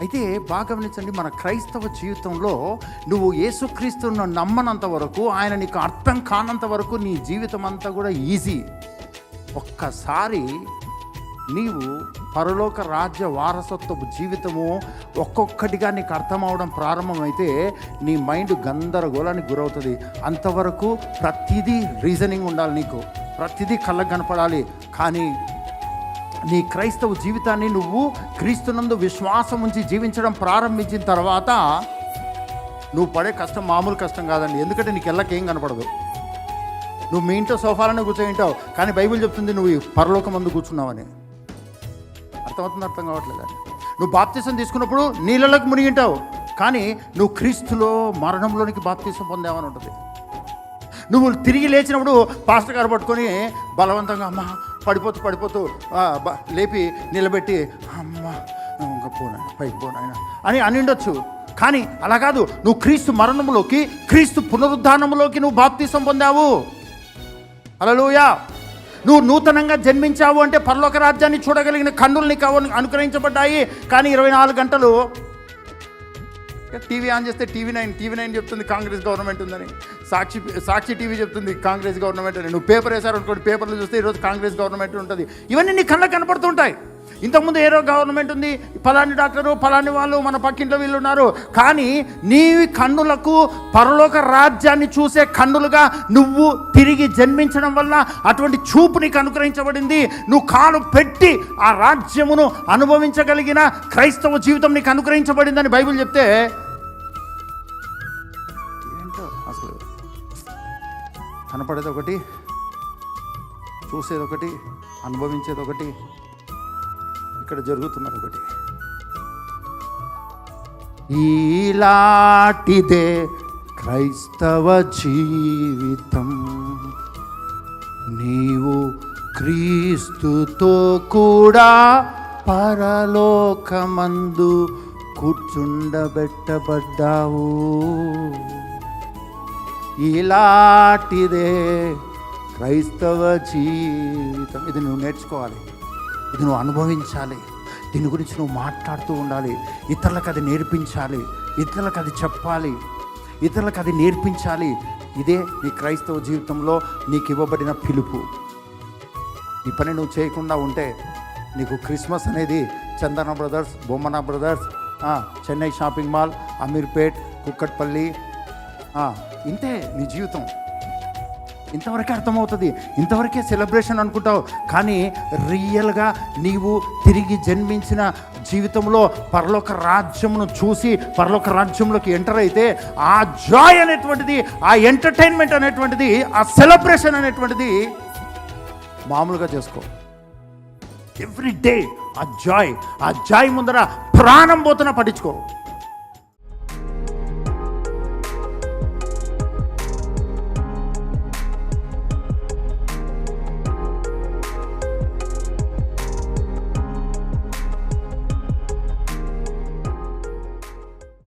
అయితే బాగా గమనించండి మన క్రైస్తవ జీవితంలో నువ్వు యేసుక్రీస్తును నమ్మనంత వరకు ఆయన నీకు అర్థం కానంత వరకు నీ జీవితం అంతా కూడా ఈజీ. ఒక్కసారి నీవు పరలోక రాజ్య వారసత్వపు జీవితము ఒక్కొక్కటిగా నీకు అర్థం ప్రారంభమైతే నీ మైండ్ గందరగోళానికి గురవుతుంది. అంతవరకు ప్రతిదీ రీజనింగ్ ఉండాలి నీకు. ప్రతిదీ కళ్ళకు కనపడాలి. కానీ నీ క్రైస్తవ జీవితాన్ని నువ్వు క్రీస్తునందు విశ్వాసం ఉంచి జీవించడం ప్రారంభించిన తర్వాత నువ్వు పడే కష్టం మామూలు కష్టం కాదండి. ఎందుకంటే నీకు ఎల్లకేం కనపడదు. నువ్వు మీ ఇంట్లో సోఫాలోనే కూర్చొని కానీ బైబిల్ చెప్తుంది నువ్వు పరలోకం పరలోక మందు కూర్చున్నావని. అర్థమవుతుంది అర్థం కావట్లేదు? నువ్వు బాప్తీసం తీసుకున్నప్పుడు నీళ్ళలోకి మునిగింటావు. కానీ నువ్వు క్రీస్తులో మరణంలోనికి బాప్తీసం పొందావని ఉంటుంది. నువ్వు తిరిగి లేచినప్పుడు పాస్టర్ గారు పట్టుకొని బలవంతంగా అమ్మా పడిపోతూ పడిపోతూ లేపి నిలబెట్టి అమ్మ ఇంకా పోనా పైకి పోనాయన అని అని ఉండొచ్చు కానీ అలా కాదు నువ్వు క్రీస్తు మరణంలోకి క్రీస్తు పునరుద్ధానంలోకి నువ్వు బాప్తీసం పొందావు. అలలోయా నువ్వు నూతనంగా జన్మించావు అంటే పరలోక రాజ్యాన్ని చూడగలిగిన కన్నులు నీకు అవ- అనుగ్రహించబడ్డాయి. కానీ ఇరవై నాలుగు గంటలు టీవీ ఆన్ చేస్తే టీవీ నైన్ టీవీ నైన్ చెప్తుంది కాంగ్రెస్ గవర్నమెంట్ ఉందని. సాక్షి సాక్షి టీవీ చెప్తుంది కాంగ్రెస్ గవర్నమెంట్ అని. నువ్వు పేపర్ వేశారు అనుకోండి పేపర్లు చూస్తే ఈరోజు కాంగ్రెస్ గవర్నమెంట్ ఉంటుంది. ఇవన్నీ నీ కళ్ళకు కనపడుతుంటాయి. ఇంతకుముందు ఏరో గవర్నమెంట్ ఉంది ఫలాని డాక్టరు ఫలాని వాళ్ళు మన పక్కింట్లో వీళ్ళు ఉన్నారు. కానీ నీ కన్నులకు పరలోక రాజ్యాన్ని చూసే కన్నులుగా నువ్వు తిరిగి జన్మించడం వల్ల అటువంటి చూపు నీకు అనుగ్రహించబడింది. నువ్వు కాలు పెట్టి ఆ రాజ్యమును అనుభవించగలిగిన క్రైస్తవ జీవితం నీకు అనుగ్రహించబడిందని బైబిల్ చెప్తే కనపడేది ఒకటి చూసేది ఒకటి అనుభవించేది ఒకటి ఇక్కడ జరుగుతున్నది ఒకటి ఈలాటిదే క్రైస్తవ జీవితం. నీవు క్రీస్తుతో కూడా పరలోకమందు కూర్చుండబెట్టబడ్డావు. ఇలాంటిదే క్రైస్తవ జీవితం. ఇది నువ్వు నేర్చుకోవాలి. ఇది నువ్వు అనుభవించాలి. దీని గురించి నువ్వు మాట్లాడుతూ ఉండాలి. ఇతరులకు అది నేర్పించాలి. ఇతరులకు అది చెప్పాలి. ఇతరులకు అది నేర్పించాలి. ఇదే నీ క్రైస్తవ జీవితంలో నీకు ఇవ్వబడిన పిలుపు. ఈ పని నువ్వు చేయకుండా ఉంటే నీకు క్రిస్మస్ అనేది Chandana brothers Bommana brothers Chennai shopping mall Ameerpet Kukatpally ఇంతే నీ జీవితం. ఇంతవరకే అర్థమవుతుంది. ఇంతవరకే సెలబ్రేషన్ అనుకుంటావు. కానీ రియల్గా నీవు తిరిగి జన్మించిన జీవితంలో పరలోక రాజ్యమును చూసి పరలోక రాజ్యంలోకి ఎంటర్ అయితే ఆ జాయ్ అనేటువంటిది ఆ ఎంటర్టైన్మెంట్ అనేటువంటిది ఆ సెలబ్రేషన్ అనేటువంటిది మామూలుగా చేసుకో. ఎవ్రీ డే ఆ జాయ్ ఆ జాయ్ ముందర ప్రాణం పోతున్నా పట్టించుకో.